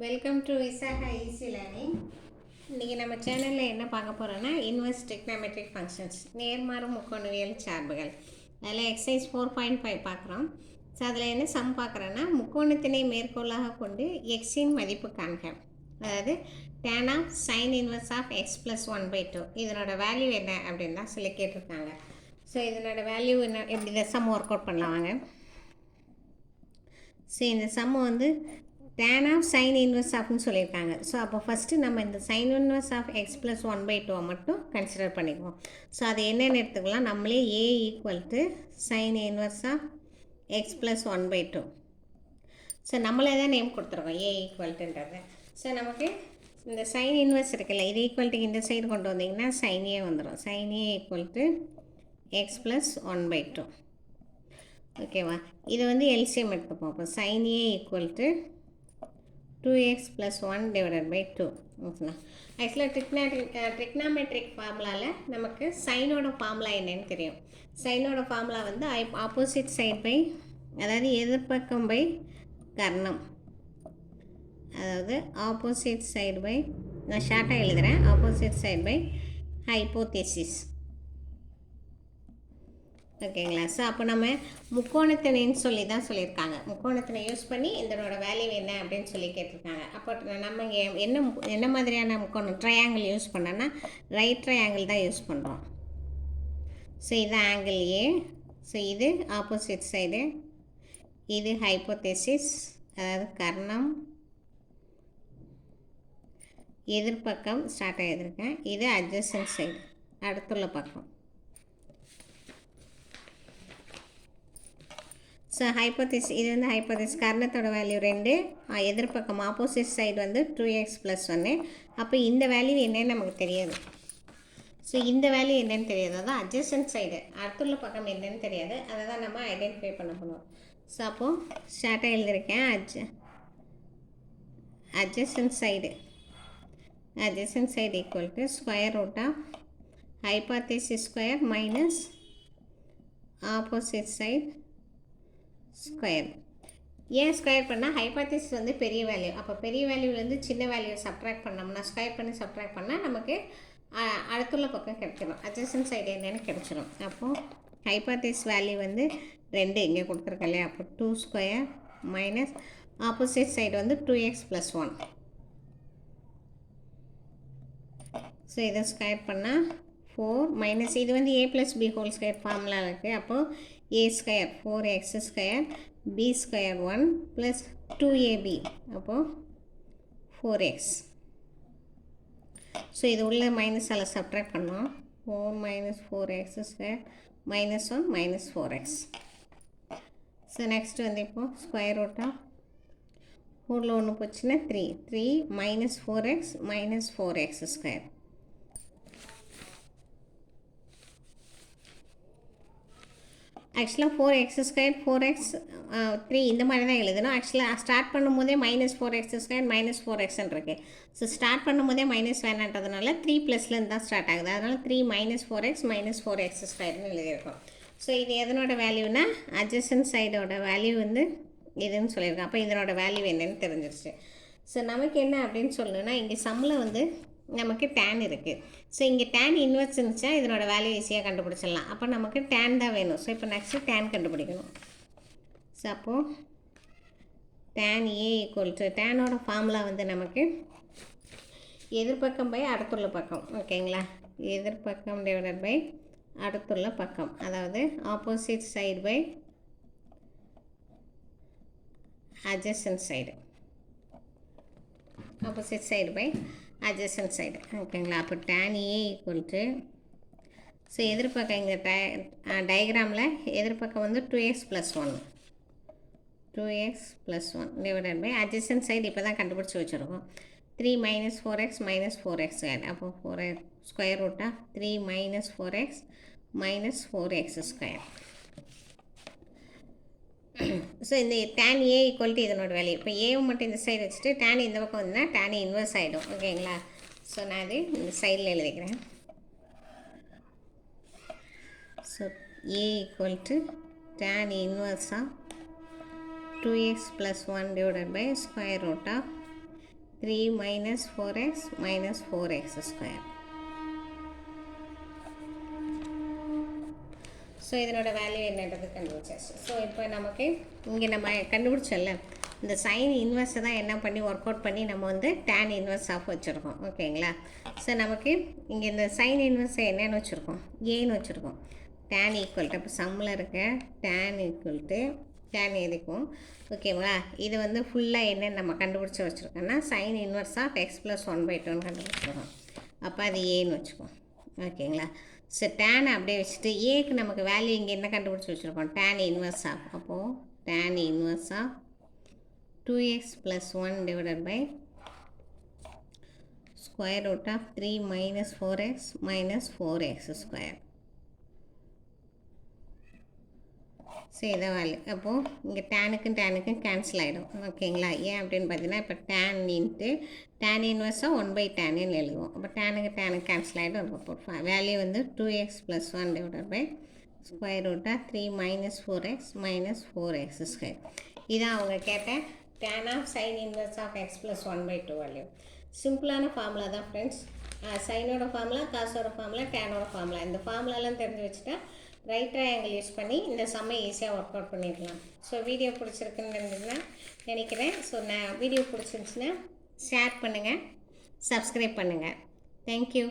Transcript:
Welcome to Visakha easy learning இன்றைக்கி நம்ம சேனலில் என்ன பார்க்க போகிறோன்னா இன்வெர்ஸ் டெக்னாமெட்ரிக் ஃபங்க்ஷன்ஸ் நேர்மாறு முக்கோணவியல் சார்புகள். அதில் எக்ஸசைஸ் ஃபோர் பாயிண்ட் ஃபைவ் பார்க்குறோம். ஸோ அதில் என்ன சம் பார்க்குறோன்னா முக்கோணத்தினை மேற்கோளாக கொண்டு எக்ஸின் மதிப்பு காண்க. அதாவது tan of sine inverse of x plus one by two இதனோட வேல்யூ என்ன அப்படின்னு தான் சொல்லி கேட்டிருக்காங்க. ஸோ இதனோட வேல்யூ என்ன எப்படி இந்த சம் ஒர்க் அவுட் பண்ணலாம் வாங்க. ஸோ இந்த சம்மை வந்து டேன் ஆஃப் சைன் இன்வெர்ஸ் ஆஃப்னு சொல்லியிருக்காங்க. ஸோ அப்போ ஃபஸ்ட்டு நம்ம இந்த sine inverse of x plus one by டூவை மட்டும் கன்சிடர் பண்ணிக்குவோம். ஸோ அது என்னென்னு எடுத்துக்கலாம். நம்மளே A equal to sine inverse of x plus one by two so நம்மளே தான் நேம் கொடுத்துருக்கோம். ஏ ஈக்குவல்ட்டுன்றது ஸோ நமக்கு இந்த சைன் இன்வெர்ஸ் இருக்குல்ல இது ஈக்குவல்ட்டுக்கு இந்த சைடு கொண்டு வந்தீங்கன்னா சைன் ஏ வந்துடும் sine A equal to x plus one by two ஓகேவா இது வந்து எல்சிஎம் எடுத்துப்போம். அப்போ sine A equal to two x plus one divided by two ஓகேங்களா ஆக்சுவலாக ட்ரிக்னா ட்ரிக்னாமெட்ரிக் ஃபார்முலாவில் நமக்கு சைனோட ஃபார்முலா என்னன்னு தெரியும். சைனோட ஃபார்முலா வந்து ஐ ஆப்போசிட் சைட் பை அதாவது எதிர்பக்கம் பை கர்ணம். அதாவது ஆப்போசிட் சைடு பை நான் ஷார்ட்டாக எழுதுகிறேன் ஆப்போசிட் சைடு பை ஹைப்போதேசிஸ் ஓகேங்களா? ஸோ அப்போ நம்ம முக்கோணத்தினைன்னு சொல்லி தான் சொல்லியிருக்காங்க. முக்கோணத்தினை யூஸ் பண்ணி இதனோட வேல்யூ என்ன அப்படின்னு சொல்லி கேட்டிருக்காங்க. அப்போ நம்ம இங்கே என்ன மு- என்ன மாதிரியான முக்கோணம் ட்ரையாங்கிள் யூஸ் பண்ணோன்னா ரைட் ட்ரையாங்கிள் தான் யூஸ் பண்ணுறோம் ஸோ இது ஆங்கிள் ஏ ஸோ இது ஆப்போசிட் சைடு இது ஹைப்போதேசிஸ் அதாவது கர்ணம். எதிர்பக்கம் ஸ்டார்ட் ஆகியிருக்கேன் இது அட்ஜஸ்டன் சைடு அடுத்துள்ள பக்கம். ஸோ ஹைப்போதிஸ் இது வந்து ஹைப்போதிஸ் கர்ணத்தோட வேல்யூ ரெண்டு. எதிர்பக்கம் ஆப்போசிட் சைடு வந்து டூ எக்ஸ் ப்ளஸ் ஒன்று அப்போ இந்த வேல்யூ என்னன்னு நமக்கு தெரியாது. ஸோ இந்த வேல்யூ என்னன்னு தெரியாது. அதான் அட்ஜஸ்டன்ட் சைடு அடுத்துள்ள பக்கம் என்னன்னு தெரியாது. அதை தான் நம்ம ஐடென்டிஃபை பண்ண போகணும் ஸோ அப்போது ஷார்ட்டாக எழுதியிருக்கேன். அட்ஜ adjacent side adjacent side equal to square root of hypothesis square minus opposite square ஏன் ஸ்கொயர் பண்ணால் ஹைபாத்திஸ் வந்து பெரிய வேல்யூ அப்போ பெரிய வேல்யூலேருந்து சின்ன வேல்யூ சப்ட்ராக்ட் பண்ணோம்னா ஸ்கொயர் பண்ணி சப்ட்ராக்ட் பண்ணால் நமக்கு அ, அடுத்துள்ள பக்கம் கிடைச்சிடும் அட்ஜஸ்டன் சைடு என்னென்னு கிடச்சிடும் அப்போது ஹைபாத்திஸ் வேல்யூ வந்து ரெண்டு இங்கே கொடுத்துருக்க இல்லையா? அப்போ two square minus opposite side வந்து two x plus one so இதை ஸ்கொயர் பண்ணால் ஃபோர் மைனஸ் இது வந்து A plus B whole square formula இருக்குது அப்போது A square four x square B square one plus two AB அப்போது ஃபோர் எக்ஸ் ஸோ இது உள்ள மைனஸால் சப்ட்ராக்ட் பண்ணோம். Four minus four x square minus one minus four x so next வந்து இப்போது square ரூட்டா ஃபோரில் ஒன்று போச்சுன்னா three three minus four x minus four x square ஆக்சுவலாக four x square four x three இந்த மாதிரி தான் எழுதணும். ஆக்சுவலாக ஸ்டார்ட் பண்ணும்போதே minus four x square minus four எக்ஸ்ன்னு இருக்குது ஸோ ஸ்டார்ட் பண்ணும்போதே மைனஸ் வேணான்றதுனால த்ரீ ப்ளஸ்லேருந்து தான் ஸ்டார்ட் ஆகுது. அதனால் three minus four x minus four X ஸ்கொயர்னு எழுதியிருக்கோம். ஸோ இது எதனோட வேல்யூனா அட்ஜசன்ட் சைடோட வேல்யூ வந்து இதுன்னு சொல்லியிருக்கோம். அப்போ இதனோட வேல்யூ என்னன்னு தெரிஞ்சிருச்சு. ஸோ நமக்கு என்ன அப்படின்னு சொல்லணுன்னா இங்கே சம்மில் வந்து நமக்கு டேன் இருக்குது ஸோ இங்கே டேன் இன்வெர்ஸ் இருந்துச்சா இதனோட வேல்யூ ஈஸியாக கண்டுபிடிச்சிடலாம். அப்போ நமக்கு டேன் தான் வேணும். ஸோ இப்போ நெக்ஸ்ட்டு டேன் கண்டுபிடிக்கணும். ஸோ அப்போது டேன் ஏ ஈக்குவல் டு டேனோட ஃபார்முலா வந்து நமக்கு எதிர்பக்கம் பை அடுத்துள்ள பக்கம். ஓகேங்களா எதிர்பக்கம் டிவைடட் பை அடுத்துள்ள பக்கம். அதாவது opposite side by adjacent side opposite side by adjacent side ஓகேங்களா? அப்போ tan A equal to so எதிர்பக்கம் இங்கே டய டயக்ராமில் எதிர்பக்கம் வந்து two x plus one two x plus one divided by adjacent side இப்போ தான் கண்டுபிடிச்சி வச்சுருக்கோம். Three minus four x minus four x அப்போ four square ரூட்டா three minus four x minus four x square so இந்த டேன் ஏ ஈக்குவல் டு இதனோட value இப்போ ஏவும் மட்டும் இந்த சைடு வச்சுட்டு டேன் இந்த பக்கம் வந்தால் டேன் இன்வெர்ஸ் ஆகிடும் ஓகேங்களா ஸோ நான் அது இந்த சைடில் எழுதிக்கிறேன். So A equal to tan inverse of two x plus one divided by square root of three minus four x minus four x square so இதனோட வேல்யூ என்னன்றது கண்டுபிடிச்சாச்சு. ஸோ இப்போ நமக்கு இங்கே நம்ம கண்டுபிடிச்சோம்ல இந்த சைன் இன்வெர்ஸை தான் என்ன பண்ணி ஒர்க் அவுட் பண்ணி நம்ம வந்து டேன் இன்வெர்ஸ் ஆஃப் வச்சுருக்கோம். ஓகேங்களா ஸோ நமக்கு இங்கே இந்த சைன் இன்வெர்ஸை என்னென்னு வச்சுருக்கோம். ஏன்னு வச்சுருக்கோம். டேன் ஈக்குவல் டு இப்போ சம்மில் இருக்க டேன் ஈக்குவல் டு டேன் எதுக்கும்? ஓகேங்களா இது வந்து ஃபுல்லாக என்னென்னு நம்ம கண்டுபிடிச்சி வச்சுருக்கோன்னா sine inverse of x plus one by டூன்னு கண்டுபிடிச்சிருக்கோம். அப்போ அது ஏன்னு வச்சுக்கோம் ஓகேங்களா? ஸோ டேன் அப்படியே வச்சுட்டு ஏக்கு நமக்கு வேல்யூ இங்கே என்ன கண்டுபிடிச்சி வச்சுருக்கோம்? டேன் இன்வெர்ஸ் ஆஃப் அப்போது tan inverse of two x plus one divided by square root of three minus four x minus four x square so இதை வேல்யூ அப்போது இங்கே டேனுக்கும் டேனுக்கும் கேன்சல் ஆகிடும் ஓகேங்களா ஏன் அப்படின்னு பார்த்தீங்கன்னா இப்போ டேன் இன்ட்டு டேன் இன்வெர்ஸாக ஒன் பை டேனுன்னு எழுதுவோம். அப்போ டேனுக்கு டேனுக்கு கேன்சல் ஆகிடும் அப்போ வேல்யூ வந்து two x plus one divided by square ரூட்டாக three minus four x minus four x square இதான் அவங்க கேட்ட tan of sine inverse of x plus one by two value சிம்பிளான ஃபார்முலா தான் ஃப்ரெண்ட்ஸ் சைனோட ஃபார்முலா காசோட ஃபார்முலா டேனோட formula இந்த ஃபார்முலாலாம் தெரிஞ்சு வச்சுட்டா ரைட் ட்ரையாங்கிள் யூஸ் பண்ணி இந்த செம்மை ஈஸியாக ஒர்க் அவுட் பண்ணிடலாம். ஸோ வீடியோ பிடிச்சிருக்குன்னு நினைக்கிறேன். ஸோ நான் வீடியோ பிடிச்சிருந்துச்சுன்னா ஷேர் பண்ணுங்கள் சப்ஸ்கிரைப் பண்ணுங்கள் தேங்க்யூ